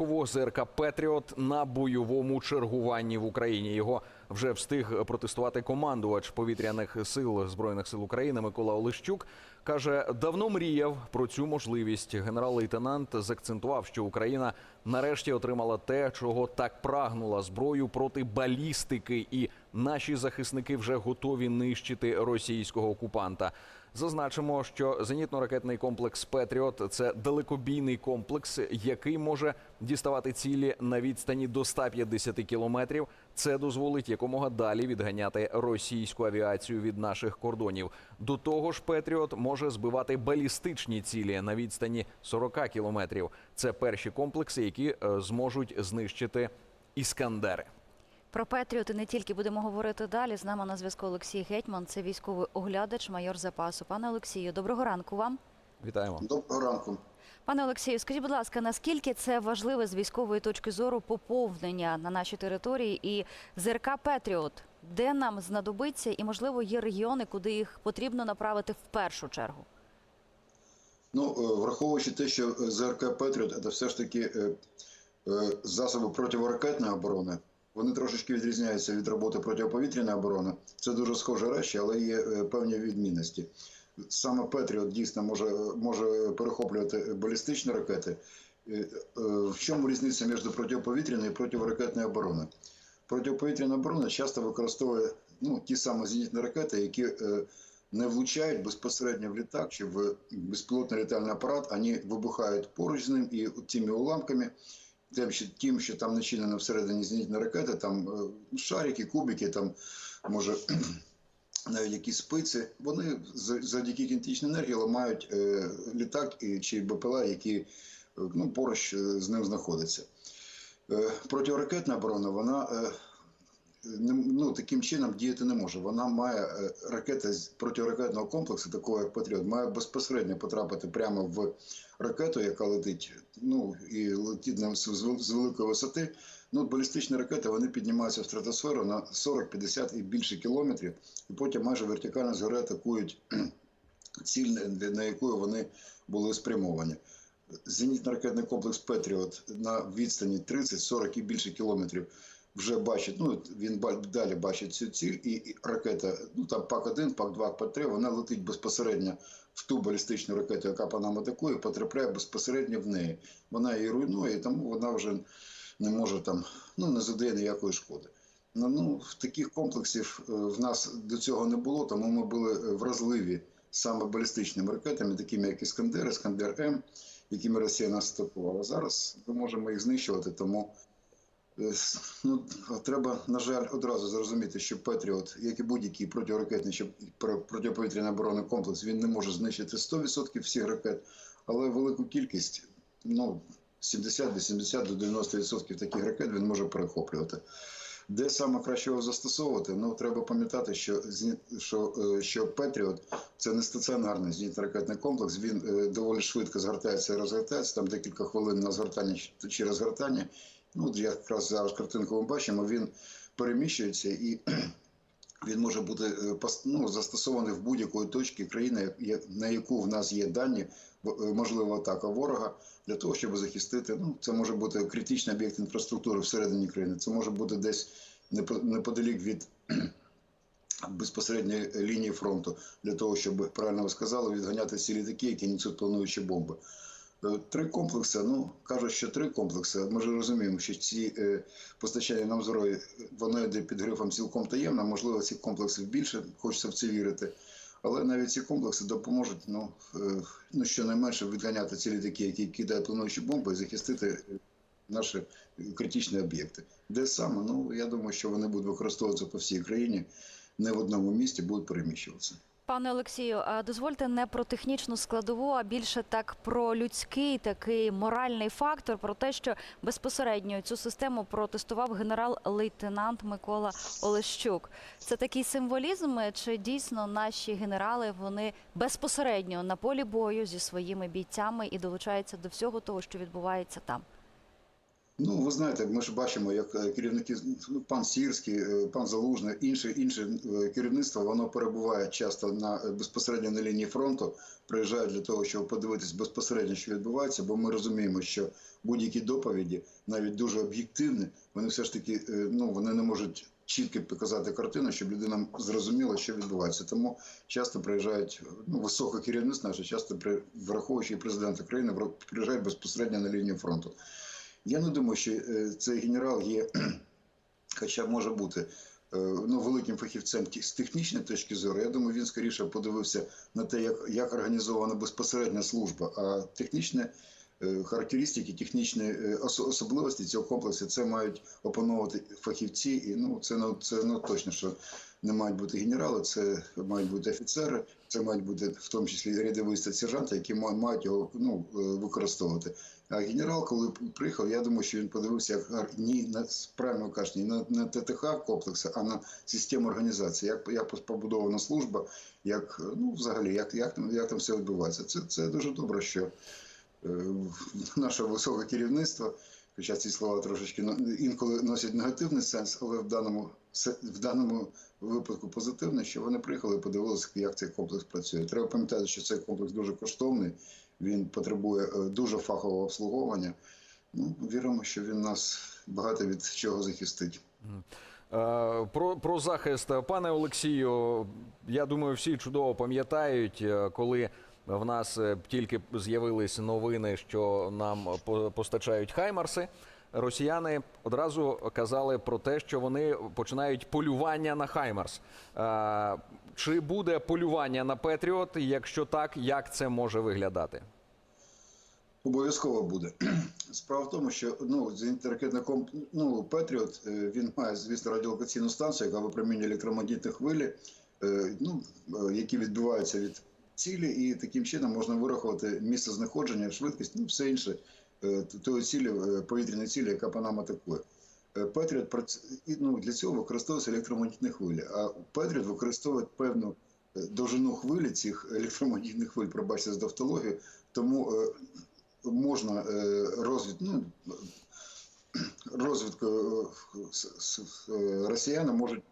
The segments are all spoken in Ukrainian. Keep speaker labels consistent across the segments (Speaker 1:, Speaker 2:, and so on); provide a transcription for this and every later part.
Speaker 1: Харкову. ЗРК Петріот на бойовому чергуванні в Україні. Його вже встиг протестувати командувач повітряних сил збройних сил України Микола Олещук. каже, давно мріяв про цю можливість. Генерал-лейтенант заакцентував, що Україна нарешті отримала те, чого так прагнула зброю проти балістики, і наші захисники вже готові нищити російського окупанта. Зазначимо, що зенітно-ракетний комплекс Петріот це далекобійний комплекс, який може діставати цілі на відстані до 150 кілометрів. Це дозволить якомога далі відганяти російську авіацію від наших кордонів. До того ж, Петріот може збивати балістичні цілі на відстані 40 кілометрів. Це перші комплекси, які е, зможуть знищити іскандери.
Speaker 2: Про Петріоти не тільки будемо говорити далі. З нами на зв'язку Олексій Гетьман, це військовий оглядач, майор запасу. Пане Олексію, доброго ранку вам.
Speaker 1: Вітаємо.
Speaker 3: Доброго ранку.
Speaker 2: Пане Олексію, скажіть, будь ласка, наскільки це важливе з військової точки зору поповнення на нашій території і ЗРК Петріот, де нам знадобиться, і можливо є регіони, куди їх потрібно направити в першу чергу?
Speaker 3: Ну, е, враховуючи те, що е, ЗРК Петріот це все ж таки е, засоби противоракетної оборони. Вони трошечки відрізняються від роботи протиповітряної оборони. Це дуже схожі речі, але є е, певні відмінності. Саме Петріот дійсно може, може перехоплювати балістичні ракети. Е, е, В чому різниця між протиповітряною і противоракетною обороною? Протиповітряна оборона часто використовує ну, ті самі зенітні ракети, які не влучають безпосередньо в літак чи в безпілотний літальний апарат, вони вибухають поруч з ним і тими уламками, тим, що, там начинено всередині зенітна ракета, там е, шарики, кубики, там може навіть якісь спиці, вони завдяки кінетичній енергії ламають е, літак чи БПЛА, які е, ну, поруч з ним знаходяться. Протиракетна оборона, вона ну, таким чином діяти не може. Вона має е, ракета з протиракетного комплексу, такого як Патріот, має безпосередньо потрапити прямо в ракету, яка летить, ну і летить нам з, великої висоти. Ну, балістичні ракети вони піднімаються в стратосферу на 40-50 і більше кілометрів, і потім майже вертикально згори атакують ціль, на яку вони були спрямовані. Зенітно-ракетний комплекс Петріот на відстані 30-40 і більше кілометрів вже бачить. Ну він далі бачить цю ціль, і, і ракета, ну там ПАК-1, ПАК-2, ПАК-3, вона летить безпосередньо в ту балістичну ракету, яка по нам атакує, потрапляє безпосередньо в неї. Вона її руйнує, тому вона вже не може там, ну не задає ніякої шкоди. Ну, ну таких комплексів е, в нас до цього не було, тому ми були е, вразливі саме балістичними ракетами, такими як Іскандер, Іскандер М, якими Росія нас атакувала. Зараз ми можемо їх знищувати, тому ну, треба, на жаль, одразу зрозуміти, що Петріот, як і будь-який протиракетний чи про- протиповітряний оборонний комплекс, він не може знищити 100% всіх ракет, але велику кількість, ну, 70 до 70 до 90% таких ракет він може перехоплювати. Де саме краще його застосовувати? Ну треба пам'ятати, що що, е, що Петріот це не стаціонарний зенітно-ракетний комплекс. Він е, доволі швидко згортається і розгортається. Там декілька хвилин на згортання чи розгортання. Ну якраз зараз картинку ми бачимо. Він переміщується і він може бути е, ну, застосований в будь-якої точки країни, на яку в нас є дані, е, можлива атака ворога для того, щоб захистити. Ну, це може бути критичний об'єкт інфраструктури всередині країни. Це може бути десь непо- неподалік від безпосередньої лінії фронту, для того, щоб правильно ви сказали, відганяти ці літаки, які несуть плануючі бомби. Е, Три комплекси. Ну кажуть, що три комплекси. Ми ж розуміємо, що ці е, постачання нам зброї воно йде під грифом цілком таємно. Можливо, цих комплексів більше, хочеться в це вірити. Але навіть ці комплекси допоможуть ну, е, ну щонайменше відганяти ці літаки, які кидають плануючі бомби, і захистити наші критичні об'єкти. Де саме? Ну я думаю, що вони будуть використовуватися по всій країні, не в одному місті будуть переміщуватися.
Speaker 2: Пане Олексію, дозвольте не про технічну складову, а більше так про людський такий моральний фактор, про те, що безпосередньо цю систему протестував генерал-лейтенант Микола Олещук. Це такий символізм, чи дійсно наші генерали вони безпосередньо на полі бою зі своїми бійцями і долучаються до всього того, що відбувається там?
Speaker 3: Ну, ви знаєте, ми ж бачимо, як е, керівники, ну, пан Сірський, е, пан Залужний, інше, інше керівництво, воно перебуває часто на е, безпосередньо на лінії фронту, приїжджає для того, щоб подивитись безпосередньо, що відбувається, бо ми розуміємо, що будь-які доповіді, навіть дуже об'єктивні, вони все ж таки ну, вони не можуть чітко показати картину, щоб людина зрозуміла, що відбувається. Тому часто приїжджають ну, високе керівництво наше, часто при враховуючи президент України, приїжджають безпосередньо на лінію фронту. Я не думаю, що е, цей генерал є, хоча може бути е, ну, великим фахівцем з технічної точки зору. Я думаю, він скоріше подивився на те, як, як організована безпосередня служба, а технічне. е, Характеристики, технічні особливості цього комплексу це мають опановувати фахівці, і ну це ну це ну точно, що не мають бути генерали, це мають бути офіцери, це мають бути в тому числі рядові та сержанти, які ма- мають його ну е, використовувати. А генерал, коли приїхав, я думаю, що він подивився як ні на правильно ви ні на, на ТТХ комплексу, а на систему організації, як, як побудована служба, як ну взагалі, як, як, там- як там все відбувається. Це, це дуже добре, що е, наше високе керівництво, хоча ці слова трошечки ну, інколи носять негативний сенс, але в даному в даному випадку позитивний, що вони приїхали і подивилися, як цей комплекс працює. Треба пам'ятати, що цей комплекс дуже коштовний, він потребує е, дуже фахового обслуговування. Ну, віримо, що він нас багато від чого захистить.
Speaker 1: Е, Про, про захист, пане Олексію, я думаю, всі чудово пам'ятають, е, коли в нас е, тільки з'явились новини, що нам постачають хаймарси. Росіяни одразу казали про те, що вони починають полювання на Хаймарс. Е, Чи буде полювання на Петріот? Якщо так, як це може виглядати?
Speaker 3: Обов'язково буде. Справа в тому, що ну, зенітно-ракетний комп... ну, Петріот, е, він має, звісно, радіолокаційну станцію, яка випромінює електромагнітні хвилі, ну, які відбиваються від цілі, і таким чином можна вирахувати місце знаходження, швидкість, ну, все інше е, тої цілі, е, повітряної цілі, яка по нам атакує. Е, Петріот ну, для цього використовуються електромагнітні хвилі, а Петріот використовує певну довжину хвилі цих електромагнітних хвиль, пробачте за тавтологію, тому можна розвід, ну, розвідку росіяни можуть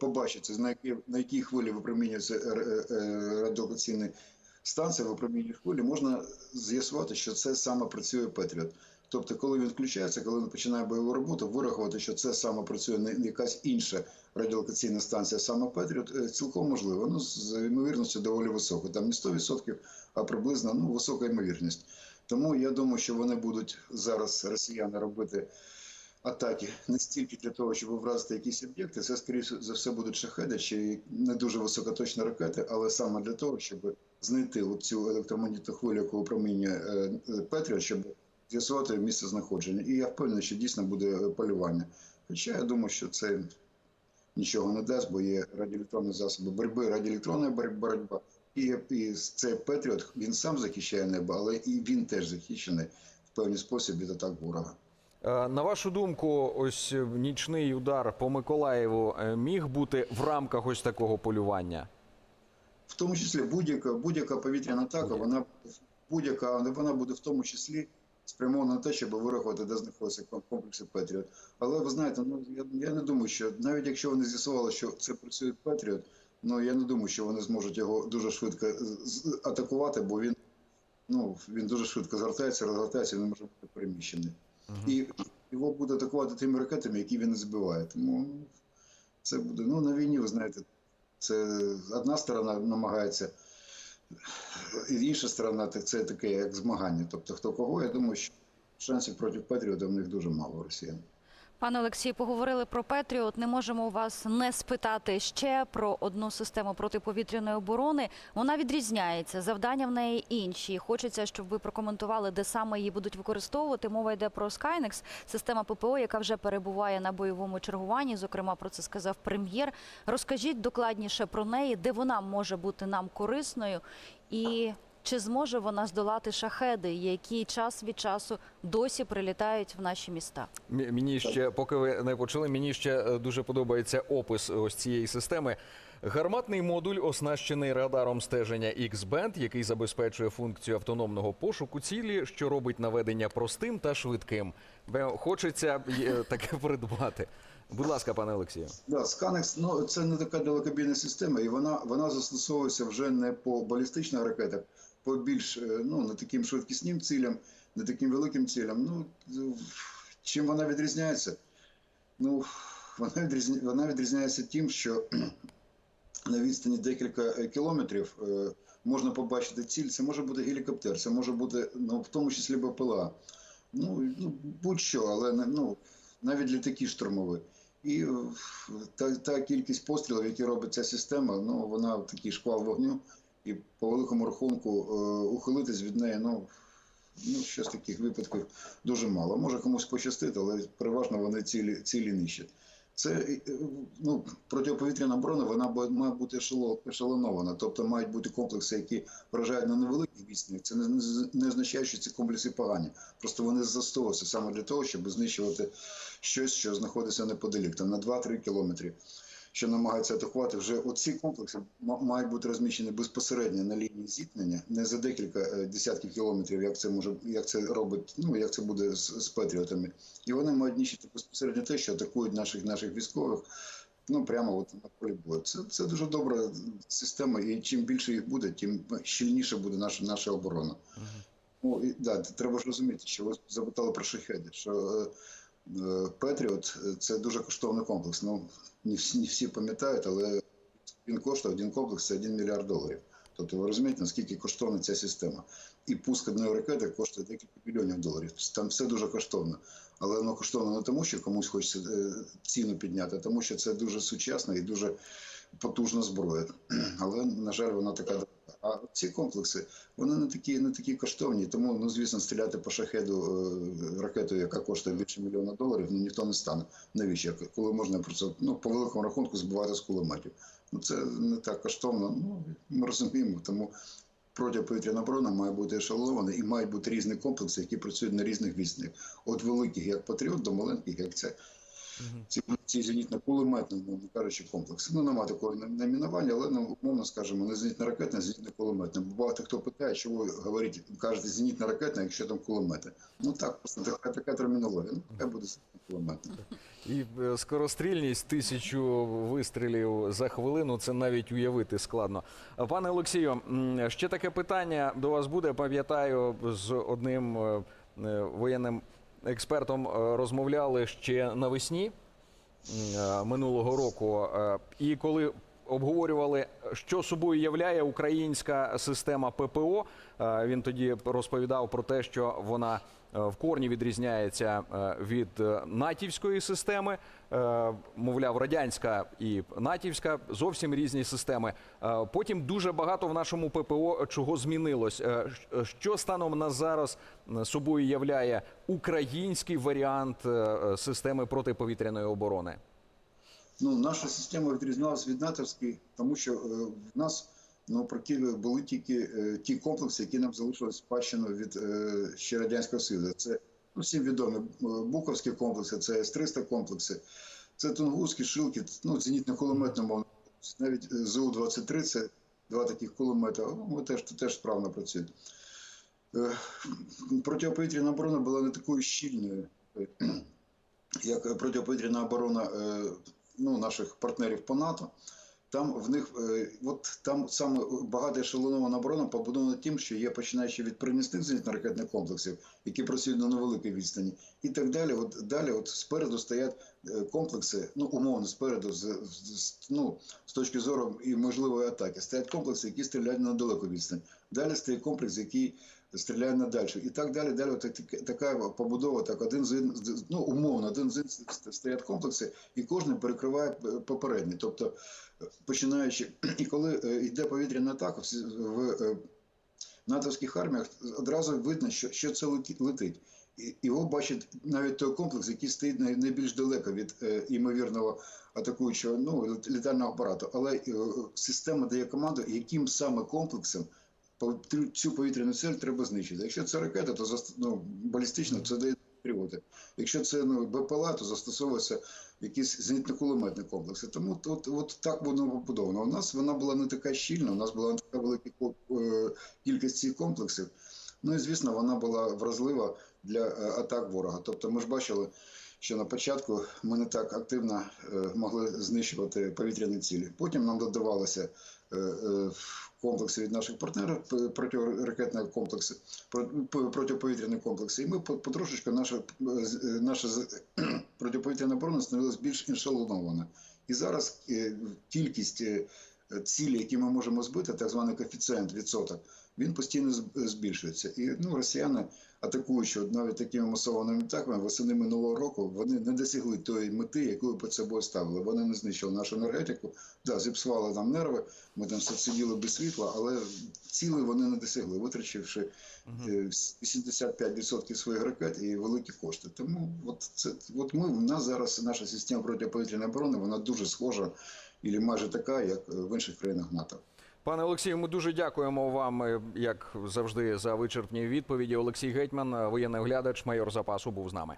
Speaker 3: побачити, на якій, на якій хвилі випромінюється е, е, радіолокаційні станції, випромінює хвилі, можна з'ясувати, що це саме працює Петріот. Тобто, коли він включається, коли він починає бойову роботу, вирахувати, що це саме працює не якась інша радіолокаційна станція, саме Петріот, е, цілком можливо. Ну, з ймовірністю доволі високою. Там не 100%, а приблизно ну, висока ймовірність. Тому я думаю, що вони будуть зараз росіяни робити атаки не стільки для того, щоб вразити якісь об'єкти, це скоріше за все будуть шахеди чи не дуже високоточні ракети, але саме для того, щоб знайти цю електромагнітну хвилю, яку випромінює е, е, Петріот, щоб з'ясувати місце знаходження. І я впевнений, що дійсно буде е, полювання. Хоча я думаю, що це нічого не дасть, бо є радіоелектронні засоби боротьби, радіоелектронна боротьба. І, і цей Петріот він сам захищає небо, але і він теж захищений в певний спосіб від атак ворога.
Speaker 1: Е, На вашу думку, ось е, нічний удар по Миколаєву е, міг бути в рамках ось такого полювання?
Speaker 3: В тому числі будь-яка будь-яка повітряна атака, вона будь-яка вона буде в тому числі спрямована на те, щоб вирахувати, де знаходяться ком- комплекси Петріот. Але ви знаєте, ну я, я не думаю, що навіть якщо вони з'ясували, що це працює Петріот, ну я не думаю, що вони зможуть його дуже швидко атакувати, бо він ну він дуже швидко згортається, розгортається, він не може бути переміщений. І його буде атакувати тими ракетами, які він не збиває. Тому це буде. Ну на війні, ви знаєте, це одна сторона намагається, і інша сторона так це таке як змагання. Тобто хто кого, я думаю, що шансів проти Петріота в них дуже мало росіян.
Speaker 2: Пане Олексію, поговорили про Петріот. Не можемо вас не спитати ще про одну систему протиповітряної оборони. Вона відрізняється. Завдання в неї інші. Хочеться, щоб ви прокоментували, де саме її будуть використовувати. Мова йде про Skynex, система ППО, яка вже перебуває на бойовому чергуванні. Зокрема, про це сказав прем'єр. Розкажіть докладніше про неї, де вона може бути нам корисною і. Чи зможе вона здолати шахеди, які час від часу досі прилітають в наші міста?
Speaker 1: Мі- Мені ще, поки ви не почали, мені ще е, дуже подобається опис ось цієї системи. Гарматний модуль оснащений радаром стеження X-Band, який забезпечує функцію автономного пошуку цілі, що робить наведення простим та швидким. Хочеться е, таке придбати. Будь ласка, пане Олексію.
Speaker 3: Да, Сканекс, ну це не така далекобійна система, і вона, вона застосовується вже не по балістичних ракетах, по більш е, ну, не таким швидкісним цілям, не таким великим цілям. Ну, чим вона відрізняється? Ну, вона, відрізня... вона відрізняється тим, що на відстані декілька е, кілометрів е, можна побачити ціль. Це може бути гелікоптер, це може бути ну, в тому числі БПЛА. Ну, ну будь-що, але ну, навіть літаки штурмові. І та, та кількість пострілів, які робить ця система, ну вона такий шквал вогню, і по великому рахунку е, ухилитись від неї, ну, ну щось таких випадків дуже мало. Може комусь пощастити, але переважно вони цілі, цілі нищать. Це е, ну, протиповітряна оборона, вона має бути ешело- ешелонована, тобто мають бути комплекси, які вражають на невеликих відстанях. Це не- не означає, що ці комплекси погані. Просто вони застосовуються саме для того, щоб знищувати щось, що знаходиться неподалік, там на 2-3 кілометри, що намагаються атакувати. Вже оці комплекси мають бути розміщені безпосередньо на лінії зіткнення, не за декілька е, десятків кілометрів, як це може, як це робить, ну як це буде з, з патріотами. І вони мають нищити безпосередньо те, що атакують наших наших військових. Ну прямо от на полі бою. Це, це дуже добра система, і чим більше їх буде, тим щільніше буде наша наша оборона. Ну, і, да, треба ж розуміти, що ви запитали про шахеди, що е, е, Петріот е, це дуже коштовний комплекс. Ну, не всі, пам'ятають, але він коштує один комплекс це 1 мільярд доларів. Тобто ви розумієте, наскільки коштовна ця система. І пуск одної ракети коштує декілька мільйонів доларів. Там все дуже коштовно. Але воно коштовно не тому, що комусь хочеться е, ціну підняти, а тому що це дуже сучасна і дуже потужна зброя. Але, на жаль, вона така. А ці комплекси вони не такі, не такі коштовні, тому ну звісно, стріляти по шахеду е, ракетою, яка коштує більше мільйона доларів, ну ніхто не стане. Навіщо? Коли можна просто ну по великому рахунку збивати з кулеметів. Ну це не так коштовно. Ну ми розуміємо, тому протиповітряна оборона має бути ешелована і мають бути різні комплекси, які працюють на різних відстанях. От великих, як Патріот, до маленьких, як це. Ці, ці зенітно-кулеметні, мовно кажучи, комплекси. Ну, немає такого найменування, але ну, умовно скажемо, не зенітно-ракетне, а зенітно-кулеметне. Бо багато хто питає, що ви говорите, кажете зенітно-ракетне, якщо там кулемети. Ну так, просто така, така термінологія. Ну, хай буде зенітно-кулеметне.
Speaker 1: І е, скорострільність тисячу вистрілів за хвилину це навіть уявити складно. Пане Олексію, ще таке питання до вас буде. Пам'ятаю, з одним е, е, воєнним експертом е, розмовляли ще навесні е, минулого року. Е, І коли обговорювали, що собою являє українська система ППО, він тоді розповідав про те, що вона е, в корні відрізняється е, від е, натівської системи. Е, Мовляв, радянська і натівська зовсім різні системи. Е, Потім дуже багато в нашому ППО чого змінилось. Е, Що станом на зараз е, собою являє український варіант е, е, системи протиповітряної оборони?
Speaker 3: Ну, наша система відрізнялася від натовської, тому що е, в нас ну, проки були тільки е, ті комплекси, які нам залишились спадщину від е, ще Радянського Союзу. Це ну, всім відомі е, Буковські комплекси, це С-300 комплекси, це Тунгуські, Шилки, ну, зенітно-кулеметна. Навіть е, ЗУ-23 це два таких кулемета, ну, вони теж, теж справно працюють. Е, Протиповітряна оборона була не такою щільною, як протиповітряна оборона ну, наших партнерів по НАТО. Там в них е, от там саме багато ешелонована оборона побудована тим, що є починаючи від примістих зенітно-ракетних комплексів, які працюють на невеликій відстані, і так далі. От далі, от спереду стоять е, комплекси, ну умовно спереду, з, з, ну, з точки зору і можливої атаки, стоять комплекси, які стріляють на далеку відстань. Далі стоїть комплекс, який стріляє на дальшу. І так далі. Далі от така побудова, так один з ну умовно, один з стоять комплекси, і кожен перекриває п- попередній. Тобто, е, починаючи, і коли е, йде повітряна атака в е, натовських арміях, одразу видно, що, що це летить. І його бачить навіть той комплекс, який стоїть найбільш далеко від е, імовірного атакуючого ну, літального апарату. Але е, система дає команду, яким саме комплексом цю повітряну цель треба знищити. Якщо це ракета, то ну, балістична, це дає патріоти. Якщо це ну, БПЛА, то застосовуються якісь зенітно-кулеметні комплекси. Тому от, от так воно побудовано. У нас вона була не така щільна, у нас була не така велика е, кількість цих комплексів. Ну і звісно, вона була вразлива для е, атак ворога. Тобто, ми ж бачили, що на початку ми не так активно е, могли знищувати повітряні цілі. Потім нам додавалося комплекси від наших партнерів, протиракетні комплекси, про- протиповітряні комплекси. І ми по- потрошечку наша, наша протиповітряна оборона становилась більш іншалонована. І зараз е, кількість е, цілі, які ми можемо збити, так званий коефіцієнт відсоток, він постійно збільшується. І ну, росіяни, атакуючи навіть такими масованими атаками, восени минулого року вони не досягли тої мети, яку перед собою ставили. Вони не знищили нашу енергетику, да, зіпсували нам нерви. Ми там сиділи без світла, але цілі вони не досягли, витрачивши е, 85% своїх ракет і великі кошти. Тому от це от ми в нас зараз наша система протиповітряної оборони вона дуже схожа, і майже така, як е, в інших країнах НАТО.
Speaker 1: Пане Олексію, ми дуже дякуємо вам, е, як завжди, за вичерпні відповіді. Олексій Гетьман, е, воєнний оглядач, майор запасу, був з нами.